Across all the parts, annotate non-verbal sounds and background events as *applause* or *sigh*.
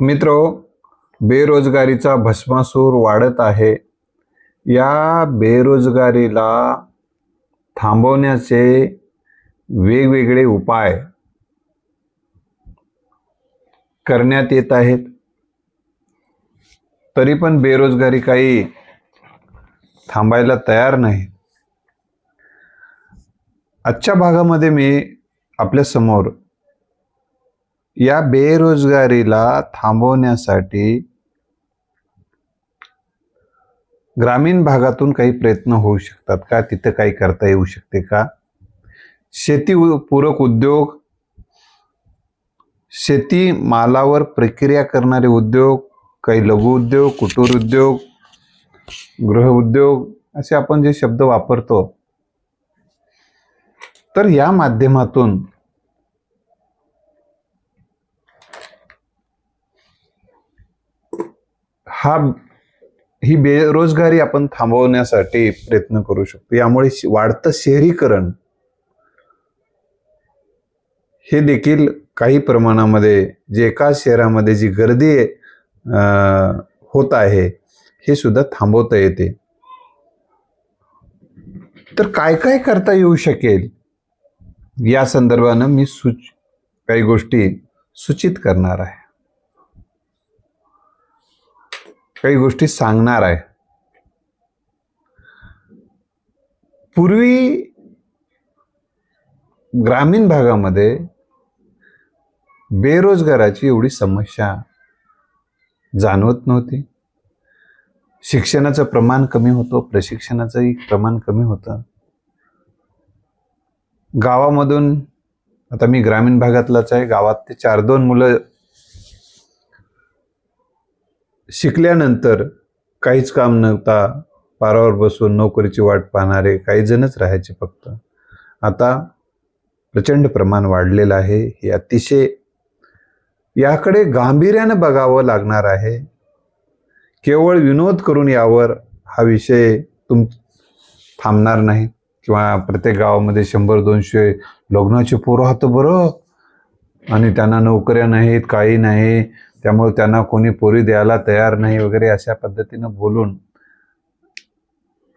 मित्रो बेरोजगारीचा भस्मासूर वाढत आहे. या बेरोजगारीला थांबवण्याचे वेगवेगळे उपाय करण्यात येत आहेत. तरी पण बेरोजगारी काही थांबायला तयार नाही. आजच्या भागामध्ये मी आपल्यासमोर या बेरोजगारीला थांबवण्यासाठी ग्रामीण भागातून काही प्रयत्न होऊ शकतात का? तिथं काही करता येऊ शकते का? शेती उ- पूरक उद्योग शेती मालावर प्रक्रिया करणारे उद्योग काही लघु उद्योग कुटीर उद्योग गृह उद्योग असे आपण जे शब्द वापरतो तर या माध्यमातून हा ही बेरोजगारी आपण थांबवण्यासाठी प्रयत्न करू शकतो. यामुळे श- वाढतं शहरीकरण. हे देखील काही प्रमाणामध्ये जे एका शहरामध्ये जी गर्दी होत आहे हे सुद्धा थांबवता येते. तर काय काय करता येऊ शकेल? या संदर्भानं मी सूच काही गोष्टी सूचित करणार आहे. काही गोष्टी सांगणार आहे. पूर्वी ग्रामीण भागामध्ये बेरोजगाराची एवढी समस्या जाणवत नव्हती. शिक्षणाचं प्रमाण कमी होतं प्रशिक्षणाचंही प्रमाण कमी होतं. गावामधून आता मी ग्रामीण भागातलाच आहे गावात ते चार दोन मुलं शिकल्यानंतर काहीच काम नव्हता पारावर बसून नोकरीची वाट पाहणारे काही जणच राहायचे फक्त. आता प्रचंड प्रमाण वाढलेलं आहे. हे अतिशय याकडे गांभीर्यानं बघावं लागणार आहे. केवळ विनोद करून यावर हा विषय तुम थांबणार नाही. किंवा प्रत्येक गावामध्ये शंभर दोनशे लग्नाचे पोरं होतं बरं. आणि त्यांना नोकऱ्या नाहीत काही नाही. त्यामुळे त्यांना कोणी पोरी द्यायला तयार नाही वगैरे अशा पद्धतीनं बोलून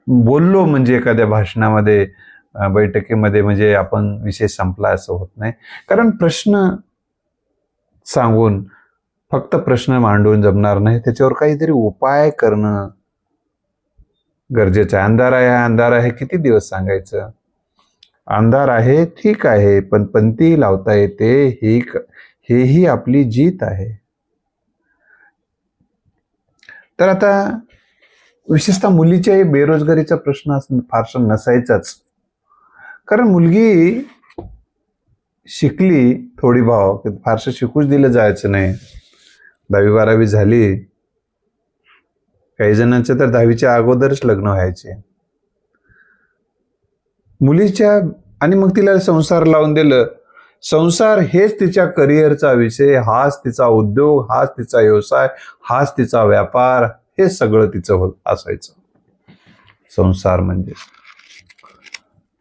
बोललो म्हणजे एखाद्या भाषणामध्ये बैठकीमध्ये म्हणजे आपण विषय संपला असं होत नाही. कारण प्रश्न सांगून फक्त प्रश्न मांडून जमणार नाही. त्याच्यावर काहीतरी उपाय करणं गरजेचं आहे. अंधार आहे अंधार आहे किती दिवस सांगायचं? अंधार आहे ठीक आहे पण पंथी लावता येते ही हेही आपली जीत आहे. तर आता विशेषतः मुलीच्या बेरोजगारीचा प्रश्न असं फारसा नसायचाच. कारण मुलगी शिकली थोडी भाव फारसं शिकूच दिलं जायचं नाही. दहावी बारावी झाली. काही जणांचं तर दहावीच्या अगोदरच लग्न व्हायचे. मुलीच्या आणि मग तिला संसार लावून दिलं. संसार हेच तिच्या करिअरचा विषय हाच तिचा उद्योग हाच तिचा व्यवसाय हाच तिचा व्यापार हे सगळं तिचं होत असायचं. संसार म्हणजे.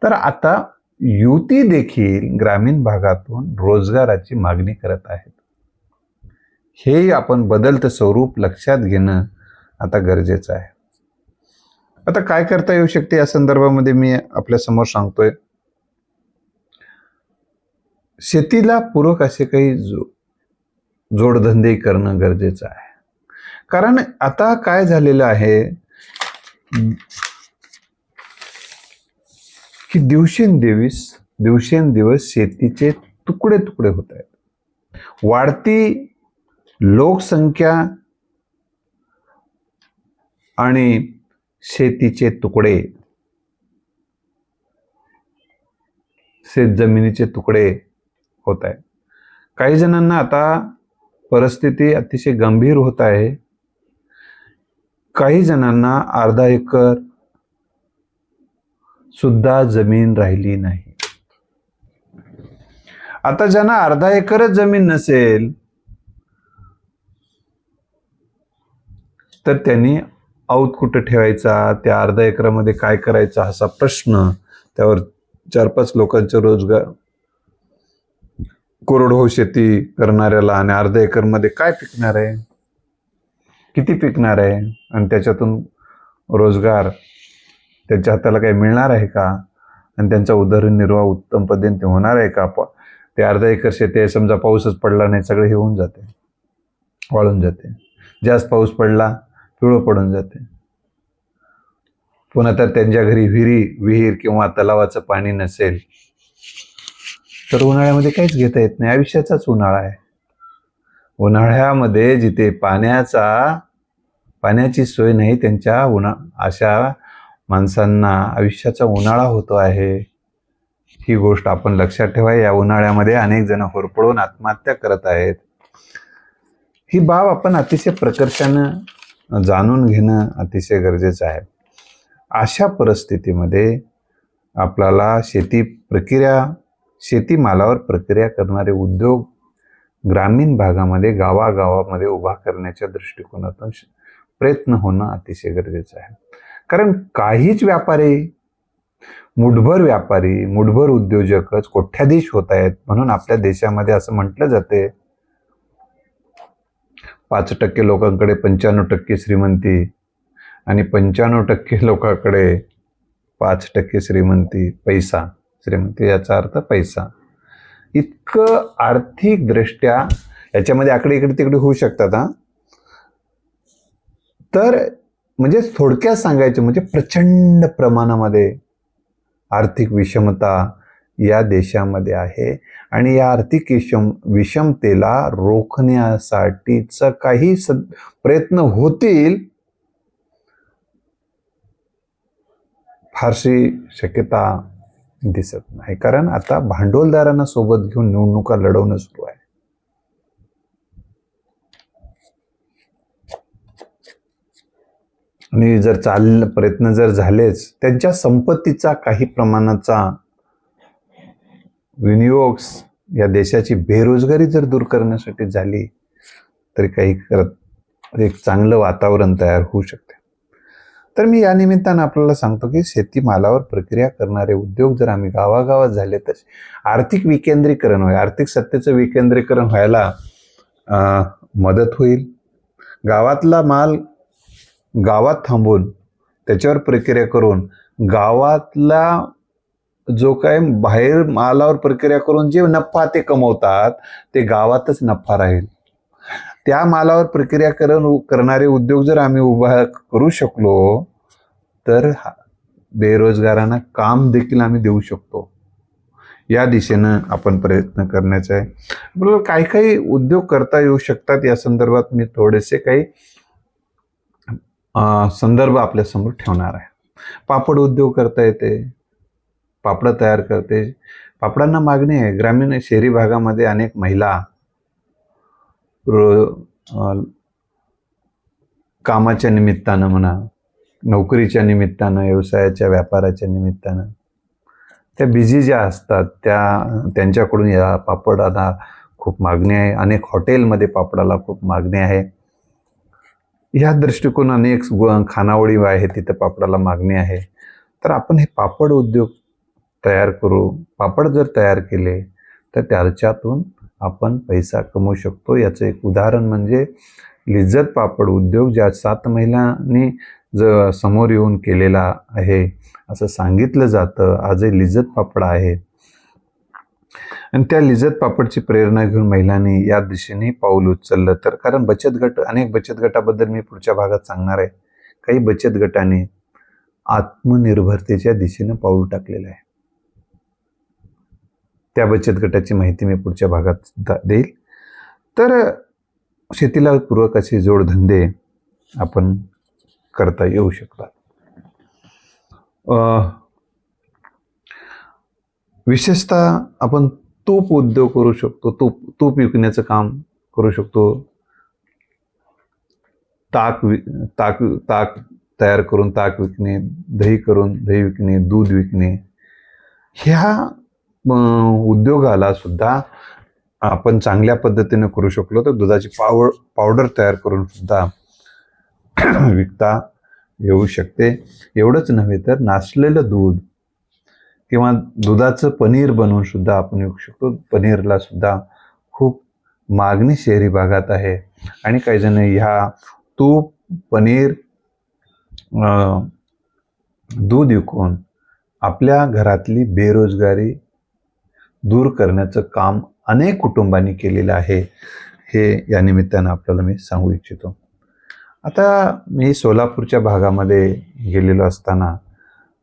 तर आता युती देखील ग्रामीण भागातून रोजगाराची मागणी करत आहेत. हे आपण बदलतं स्वरूप लक्षात घेणं आता गरजेचं आहे. आता काय करता येऊ शकते या संदर्भामध्ये मी आपल्यासमोर सांगतोय. शेतीला पूरक असे काही जो जोडधंदे करणं गरजेचं आहे. कारण आता काय झालेलं आहे की दिवसेंदिवस दिवसेंदिवस शेतीचे तुकडे तुकडे होत आहेत. वाढती लोकसंख्या आणि शेतीचे तुकडे शेत जमिनीचे तुकडे होत आहेत काही जणांना आता परिस्थिती अतिशय गंभीर होत आहे. काही जणांना अर्धा एकर सुद्धा जमीन राहिली नाही. आता ज्यांना अर्धा एकरच जमीन नसेल तर त्यांनी औत कुठं ठेवायचा? त्या अर्धा एकरामध्ये काय करायचा? असा प्रश्न त्यावर चार पाच लोकांचे रोजगार कोरडवाहू शेती करणाऱ्याला आणि अर्धा एकरमध्ये काय पिकणार आहे? किती पिकणार आहे? आणि त्याच्यातून रोजगार त्यांच्या हाताला काही मिळणार आहे का? आणि त्यांचा उदरनिर्वाह उत्तम पद्धतीने होणार आहे का? प- ते अर्धा एकर शेती आहे समजा पाऊसच पडला नाही सगळं हे होऊन जाते वाळून जाते. जास्त पाऊस पडला पिवळं पडून जाते. पुन्हा तर त्यांच्या घरी विहिरी विहीर किंवा तलावाचं पाणी नसेल तर उन्हाळ्यामध्ये काहीच घेता येत नाही. आयुष्याचाच उन्हाळा आहे. उन्हाळ्यामध्ये जिथे पाण्याचा पाण्याची सोय नाही त्यांच्या उन्हा अशा माणसांना आयुष्याचा उन्हाळा होतो आहे. ही गोष्ट आपण लक्षात ठेवा. या उन्हाळ्यामध्ये अनेक जण होरपळून आत्महत्या करत आहेत. ही बाब आपण अतिशय प्रकर्षानं जाणून घेणं अतिशय गरजेचं आहे. अशा परिस्थितीमध्ये आपल्याला शेती प्रक्रिया शेतीमालावर प्रक्रिया करणारे उद्योग ग्रामीण भागामध्ये गावागावामध्ये उभा करण्याच्या दृष्टिकोनातून प्रयत्न होणं अतिशय गरजेचं आहे. कारण काहीच व्यापारी मुठभर व्यापारी मुठभर उद्योजकच कोठ्याधीश होत आहेत म्हणून आपल्या देशामध्ये असं म्हटलं जाते पाच टक्के लोकांकडे पंच्याण्णव टक्के श्रीमंती आणि पंच्याण्णव टक्के लोकांकडे पाच टक्के श्रीमंती पैसा. श्रीमंती याचा अर्थ पैसा. इतकं आर्थिकदृष्ट्या याच्यामध्ये आकडे इकडे तिकडे होऊ शकतात हा. तर म्हणजे थोडक्यात सांगायचं म्हणजे प्रचंड प्रमाणामध्ये आर्थिक विषमता या देशामध्ये आहे आणि या आर्थिक विषम विषमतेला रोखण्यासाठीच काही सद प्रयत्न होतील. फारशी शक्यता दिसत नाही. कारण आता भांडवलदारांना सोबत घेऊन निवडणुका लढवणं सुरू आहे. आणि जर चाल प्रयत्न जर झालेच त्यांच्या संपत्तीचा काही प्रमाणाचा विनियोग या देशाची बेरोजगारी जर दूर करण्यासाठी झाली तरी काही करत एक चांगलं वातावरण तयार होऊ शकते. तर मी या निमित्तानं आपल्याला सांगतो की शेतीमालावर प्रक्रिया करणारे उद्योग जर आम्ही गावागावात झाले तर आर्थिक विकेंद्रीकरण होईल आर्थिक सत्तेचं विकेंद्रीकरण व्हायला मदत होईल. गावातला माल गावात थांबून त्याच्यावर प्रक्रिया करून गावातला जो काय बाहेर मालावर प्रक्रिया करून जे नफा ते कमवतात ते गावातच नफा राहील. त्या मालावर प्रक्रिया करण करणारे उद्योग जर आम्ही उभा करू शकलो तर बेरोजगारांना काम देखील आम्ही देऊ शकतो. या दिशेनं आपण प्रयत्न करण्याचा आहे. बरोबर काही काही उद्योग करता येऊ शकतात. या संदर्भात मी थोडेसे काही संदर्भ आपल्यासमोर ठेवणार आहे. पापड उद्योग करता येते पापड तयार करते. पापडांना मागणी आहे. ग्रामीण शहरी भागामध्ये अनेक महिला रो कामाच्या निमित्तानं म्हणा नोकरीच्या निमित्तानं व्यवसायाच्या व्यापाराच्या निमित्तानं. त्या बिझी ज्या असतात त्या त्यांच्याकडून या पापडाला खूप मागणी आहे. अनेक हॉटेलमध्ये पापडाला खूप मागणी आहे. ह्या दृष्टिकोन अनेक गु- खानावळी आहे तिथं पापडाला मागणी आहे. तर आपण हे पापड उद्योग तयार करू. पापड जर तयार केले तर त्याच्यातून आपण पैसा कमवू शकतो. याचं एक उदाहरण म्हणजे लिज्जत पापड उद्योग ज्या सात महिलांनी ज समोर येऊन केलेला आहे. असं सांगितलं जातं. आजही लिज्जत पापड आहे आणि त्या लिज्जत पापडची प्रेरणा घेऊन महिलांनी या दिशेने पाऊल उचललं. तर कारण बचत गट अनेक बचत गटाबद्दल मी पुढच्या भागात सांगणार आहे. काही बचत गटाने आत्मनिर्भरतेच्या दिशेनं पाऊल टाकलेलं आहे. त्या बचत गटाची माहिती मी पुढच्या भागात सुद्धा देईल. तर शेतीला पूरक असे जोडधंदे आपण करता येऊ शकतात. विशेषतः आपण तूप उद्योग करू शकतो तूप तूप विकण्याचं काम करू शकतो. ताक वि ताक ताक तयार करून ताक विकणे दही करून दही विकणे दूध विकणे ह्या उद्योगाला सुद्धा आपण चांगल्या पद्धतीने करू शकलो तर दुधाची पाव पावडर तयार करून सुद्धा *clears throat* विकता येऊ शकते. एवढंच नव्हे तर नासलेलं दूध किंवा दुधाचं पनीर बनवून सुद्धा आपण विकू शकतो. पनीरला सुद्धा खूप मागणी शहरी भागात आहे. आणि काही जण ह्या तूप पनीर दूध विकून आपल्या घरातली बेरोजगारी दूर करण्याचं काम अनेक कुटुंबांनी केलेलं आहे हे या निमित्तानं आपल्याला मी सांगू इच्छितो. आता मी सोलापूरच्या भागामध्ये गेलेलो असताना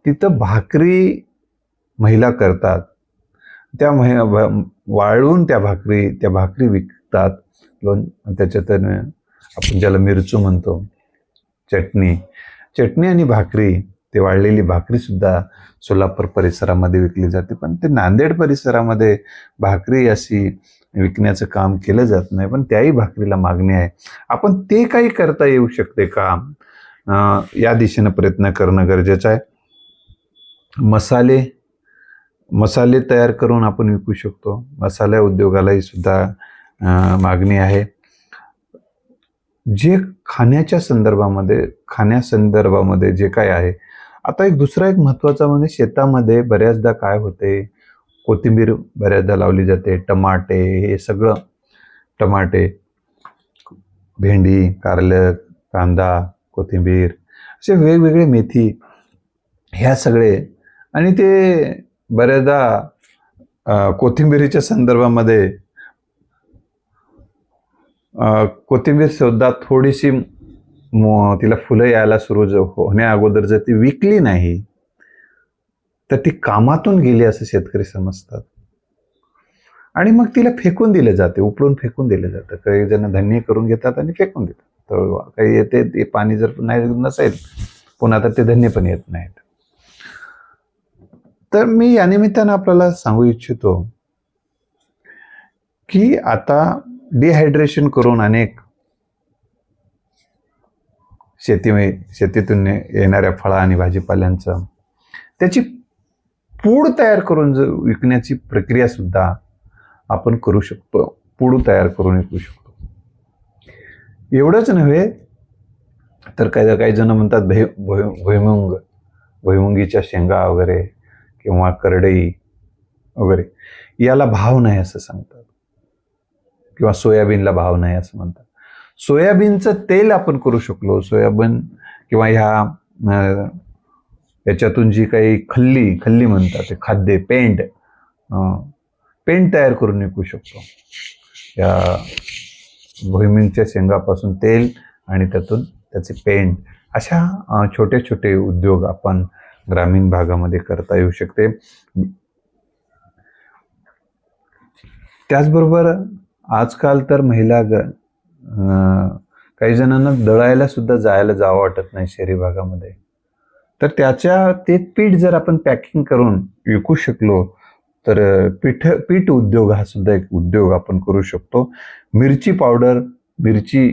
तिथं भाकरी महिला करतात. त्या महि वाळून त्या भाकरी त्या भाकरी विकतात. लोण त्याच्यात आपण ज्याला मिरचू म्हणतो चटणी. चटणी आणि भाकरी ते वाळलेली भाकरीसुद्धा सोलापूर परिसरामध्ये विकली जाते. पण ते नांदेड परिसरामध्ये भाकरी अशी विकण्याचं काम केलं जात नाही पण त्याही भाकरीला मागणी आहे. आपण ते काही करता येऊ शकते का? या दिशेनं प्रयत्न करणं गरजेचं आहे. मसाले मसाले तयार करून आपण विकू शकतो. मसाल्या उद्योगालाही सुद्धा मागणी आहे. जे खाण्याच्या संदर्भामध्ये खाण्यासंदर्भामध्ये जे काय आहे आता एक दुसरा एक महत्त्वाचा म्हणजे शेतामध्ये बऱ्याचदा काय होते? कोथिंबीर बऱ्याचदा लावली जाते टमाटे हे सगळं. टमाटे भेंडी कारलं कांदा कोथिंबीर असे वेगवेगळे मेथी ह्या सगळे. आणि ते बऱ्याचदा कोथिंबीरीच्या संदर्भामध्ये कोथिंबीर सुद्धा थोडीशी तिला फुलं यायला सुरू होण्या अगोदर जर ती विकली नाही तर ती कामातून गेली असं शेतकरी समजतात. आणि मग तिला फेकून दिले जाते उपळून फेकून दिलं जातं. काही जण धन्य करून घेतात आणि फेकून देतात. तर काही येते ते पाणी जर नाही नसेल पुन्हा तर ते धन्य पण येत नाहीत. तर मी या निमित्तानं आपल्याला सांगू इच्छितो की आता डिहायड्रेशन करून अनेक शेती शेतीतून येणाऱ्या फळा आणि भाजीपाल्यांचं. त्याची पूड तयार करून ज विकण्याची प्रक्रिया सुद्धा आपण करू शकतो. पूड तयार करून विकू शकतो. एवढंच नव्हे तर काही काही जण म्हणतात भै भय भुईमुंग भुईमुंगीच्या शेंगा वगैरे किंवा करडई वगैरे याला भाव नाही असं सांगतात. किंवा सोयाबीनला भाव नाही असं म्हणतात. सोयाबीनचं तेल आपण करू शकलो. सोयाबीन किंवा ह्या याच्यातून जी काही खल्ली खल्ली म्हणतात ते खाद्य पेंट पेंट तयार करून विकू शकतो. या भुईमिंगच्या शेंगापासून तेल आणि त्यातून त्याचे पेंट अशा छोटे छोटे उद्योग आपण ग्रामीण भागामध्ये करता येऊ शकते. त्याचबरोबर आजकाल तर महिला ग काही जणांना दळायला सुद्धा जायला जावं वाटत नाही शहरी भागामध्ये. तर त्याच्या ते पीठ जर आपण पॅकिंग करून विकू शकलो तर पीठ पीठ उद्योग हा सुद्धा एक उद्योग आपण करू शकतो. मिरची पावडर मिरची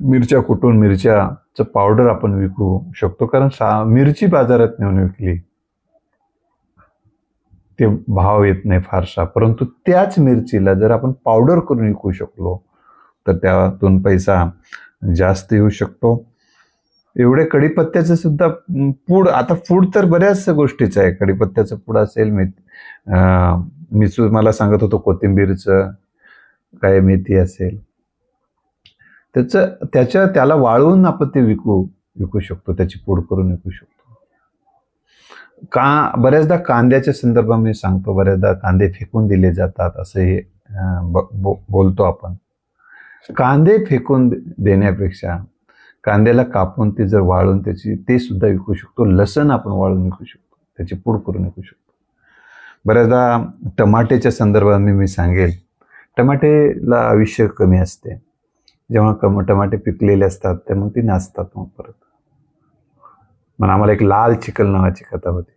मिरच्या कुटून मिरच्याचं पावडर आपण विकू शकतो. कारण सा मिरची बाजारात नेऊन विकली ते भाव येत नाही फारसा. परंतु त्याच मिरचीला जर आपण पावडर करून विकू शकलो तर त्यातून पैसा जास्त येऊ शकतो. एवढे कडीपत्त्याचं सुद्धा पूड आता फूड तर बऱ्याच गोष्टीचं आहे. कडीपत्त्याचं पूड असेल मी मी मला सांगत होतो कोथिंबीरचं काय मेथी असेल. त्याचं त्याच्या त्याला वाळवून आपण ते विकू विकू शकतो त्याची पूड करून विकू शकतो. का बऱ्याचदा कांद्याच्या संदर्भात मी सांगतो बऱ्याचदा कांदे फेकून दिले जातात असं हे बोलतो आपण. कांदे फेकून दे- देण्यापेक्षा कांद्याला कापून ते जर वाळून त्याची ते सुद्धा विकू शकतो. लसण आपण वाळून विकू शकतो. त्याची पूड करून विकू शकतो. बऱ्याचदा टमाट्याच्या संदर्भात मी मी सांगेल टमाटेला आयुष्य कमी असते. जेव्हा कम टमाटे पिकलेले असतात ते मग ती नाचतात मग परत. मग आम्हाला एक लाल चिकल नावाची कथा होती.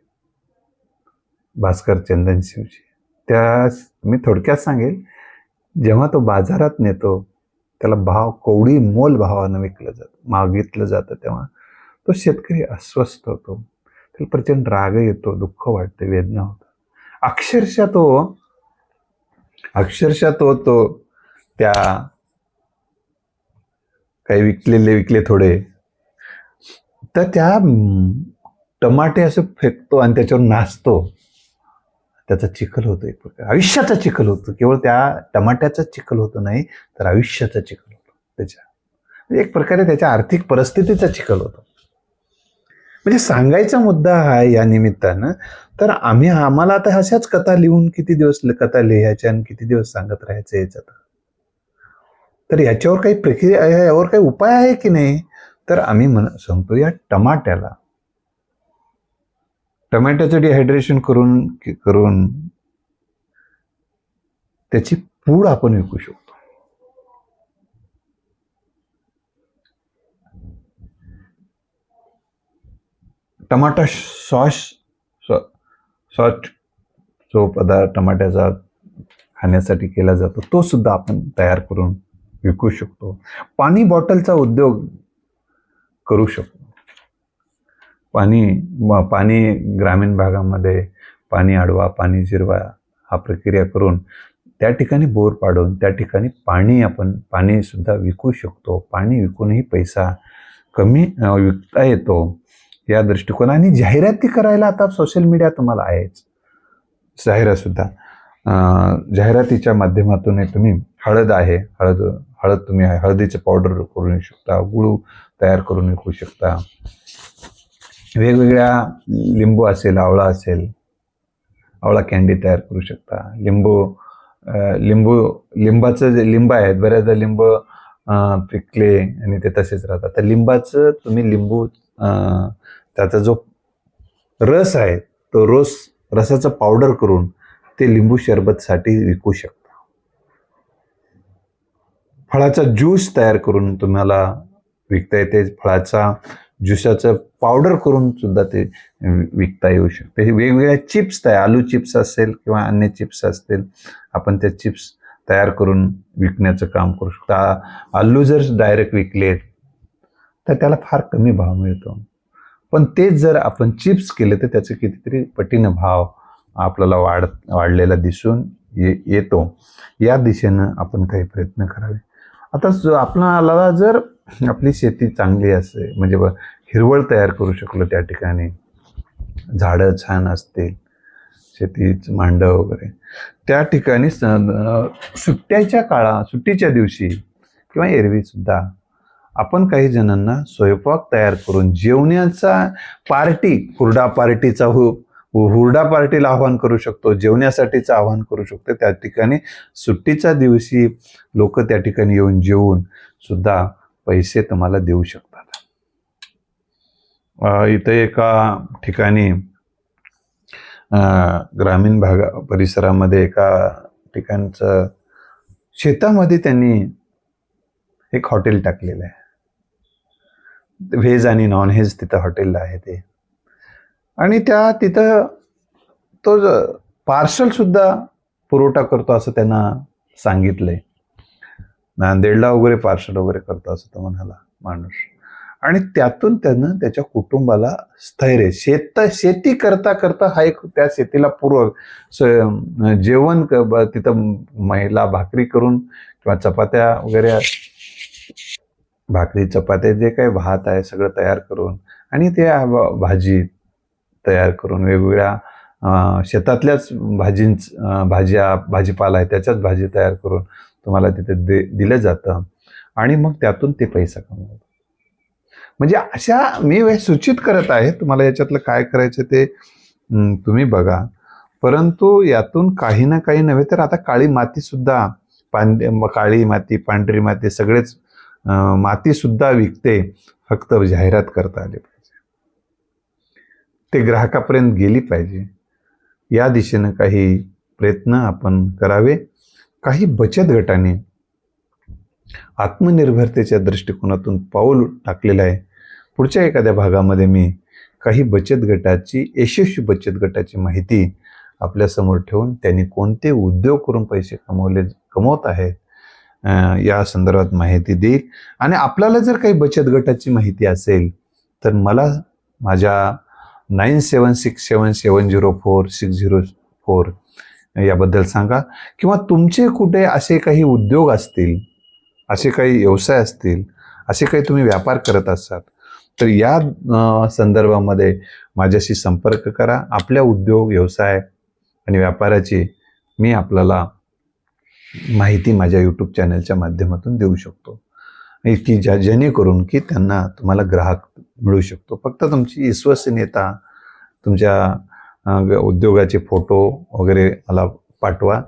भास्कर चंदन शिवची त्या मी थोडक्यात सांगेल जेव्हा तो बाजारात नेतो त्याला भाव कवडी मोल भावानं विकलं जातं मागितलं जातं तेव्हा. तो शेतकरी अस्वस्थ होतो. त्याला प्रचंड राग येतो दुःख वाटते वेदना होतं अक्षरशः तो अक्षरशः तो तो त्या काही विकलेले विकले थोडे. तर त्या टमाटे असं फेकतो आणि त्याच्यावर नाचतो. त्याचा चिखल होतो एक प्रकार. आयुष्याचा चिखल होतो. केवळ त्या टमाट्याचा चिखल होतो नाही तर आयुष्याचा चिखल होतो. त्याच्या. म्हणजे एक प्रकारे त्याच्या आर्थिक परिस्थितीचा चिखल होतो. म्हणजे सांगायचा मुद्दा हा या निमित्तानं तर आम्ही आम्हाला आता अशाच कथा लिहून किती दिवस कथा लिहायच्या आणि किती दिवस सांगत राहायचं याच्यात तर याच्यावर काही प्रक्रिया यावर काही उपाय आहे की नाही? तर आम्ही म्हण सांगतो या टमाट्याला टमाट्याचं डिहायड्रेशन करून करून त्याची पूड आपण विकू शकतो. टमाटा सॉस सॉस जो पदार्थ टमाट्याचा खाण्यासाठी केला जातो तो सुद्धा आपण तयार करून विकू शकतो. पाणी बॉटलचा उद्योग करू शकतो. पाणी म- पाणी ग्रामीण भागामध्ये पाणी अडवा पाणी जिरवा हा प्रक्रिया करून त्या ठिकाणी बोर पाडून त्या ठिकाणी पाणी आपण पाणीसुद्धा विकू शकतो. पाणी विकूनही पैसा कमी विकता येतो या दृष्टिकोनाने जाहिराती करायला आता सोशल मीडिया तुम्हाला आहेच. जाहिरातसुद्धा जाहिरातीच्या माध्यमातून तुम्ही हळद आहे हळद हळद तुम्ही आहे पावडर करून शकता गुळ तयार करून विकू शकता. वेगवेगळ्या लिंबू असेल आवळा असेल आवळा कॅन्डी तयार करू शकता. लिंबू लिंबू लिंबाचं जे लिंब आहेत बऱ्याचदा लिंब पिकले आणि ते तसेच राहतात. तर लिंबाचं तुम्ही लिंबू त्याचा जो रस आहे तो रस रसाचं पावडर करून ते लिंबू सरबतसाठी विकू शकता. फळाचा ज्यूस तयार करून तुम्हाला विकता येते. फळाचा ज्युसाचं पावडर करून सुद्धा ते विकता येऊ शकते. हे वेगवेगळ्या चिप्स तयार आलू चिप्स असेल किंवा अन्य चिप्स असतील आपण त्या चिप्स तयार करून विकण्याचं काम करू शकतो. आलू जर डायरेक्ट विकले तर त्याला फार कमी भाव मिळतो. पण तेच जर आपण चिप्स केले तर त्याचे कितीतरी पटीनं भाव आपल्याला वाढ वाढलेला दिसून ये येतो. या दिशेनं आपण काही प्रयत्न करावे. आता ज- आपल्याला जर आपली शेती चांगली असेल म्हणजे ब- हिरवळ तयार करू शकलो त्या ठिकाणी झाडं छान असतील शेतीच मांडव वगैरे त्या ठिकाणी स- सुट्ट्याच्या काळा सुट्टीच्या दिवशी किंवा एरवीसुद्धा आपण काही जणांना स्वयंपाक तयार करून जेवण्याचा पार्टी कुरडा पार्टीचा हो हुरडा पार्टीला आव्हान करू शकतो जेवण्यासाठीचं आव्हान करू शकतो. त्या ठिकाणी सुट्टीच्या दिवशी लोक त्या ठिकाणी येऊन जेवून सुद्धा पैसे तुम्हाला देऊ शकतात. इथं इथे एका ठिकाणी ग्रामीण भागा परिसरामध्ये एका ठिकाणचं शेतामध्ये त्यांनी एक हॉटेल टाकलेलं आहे. व्हेज आणि नॉन व्हेज तिथं हॉटेल आहे ते. आणि त्या तिथं तो पार्सलसुद्धा पुरवठा करतो असं त्यांना सांगितलंय. नांदेडला वगैरे पार्सल वगैरे करतो असं तो म्हणाला माणूस. आणि त्यातून त्यानं त्याच्या कुटुंबाला स्थैर्य शेत शेती करता करता हा एक त्या शेतीला पूर्वक जेवण तिथं महिला भाकरी करून किंवा चपात्या वगैरे भाकरी चपात्या जे काही भात आहे सगळं तयार करून आणि ते भाजीत भाजी तयार करून वेगवेगळ्या शेतातल्याच भाजींच भाज्या भाजीपाला आहे त्याच्याच भाजी तयार करून तुम्हाला तिथे दे दिलं जातं आणि मग त्यातून ते पैसा कमवतात म्हणजे अशा मी हे सूचित करत आहे तुम्हाला याच्यातलं काय करायचं ते तुम्ही बघा. परंतु यातून काही ना काही नव्हे तर आता काळी मातीसुद्धा पांढ काळी माती पांढरी माती सगळेच मातीसुद्धा विकते फक्त जाहिरात करता आली. ते ग्राहकापर्यंत गेली पाहिजे. या दिशेनं काही प्रयत्न आपण करावे. काही बचत गटाने आत्मनिर्भरतेच्या दृष्टिकोनातून पाऊल टाकलेलं आहे. पुढच्या एखाद्या भागामध्ये मी काही बचत गटाची यशस्वी बचत गटाची माहिती आपल्यासमोर ठेवून त्यांनी कोणते उद्योग करून पैसे कमवले कमवत आहेत या संदर्भात माहिती देईल. आणि आपल्याला जर काही बचत गटाची माहिती असेल तर मला माझ्या nine seven six seven seven zero four six zero four याबद्दल सांगा. किंवा तुमचे कुठे असे काही उद्योग असतील असे काही व्यवसाय असतील असे काही तुम्ही व्यापार करत असाल तर या संदर्भामध्ये माझ्याशी संपर्क करा. आपल्या उद्योग व्यवसाय आणि व्यापाराची मी आपल्याला माहिती माझ्या यूट्यूब चॅनलच्या माध्यमातून देऊ शकतो. की ज्या जेणेकरून की त्यांना तुम्हाला ग्राहक मिळू शकतो. फक्त तुमची विश्वसनीयता तुमच्या उद्योगाचे फोटो वगैरे मला पाठवा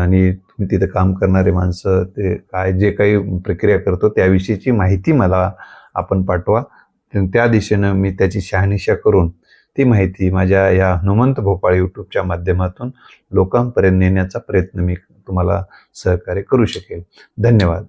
आणि तुम्ही तिथं काम करणारे माणसं ते काय जे काही प्रक्रिया करतो त्याविषयीची माहिती मला आपण पाठवा. त्या दिशेनं मी त्याची शहानिशा करून ती माहिती माझ्या या हनुमंत भोपाळ यूट्यूबच्या माध्यमातून लोकांपर्यंत नेण्याचा प्रयत्न मी तुम्हाला सहकार्य करू शकेल धन्यवाद.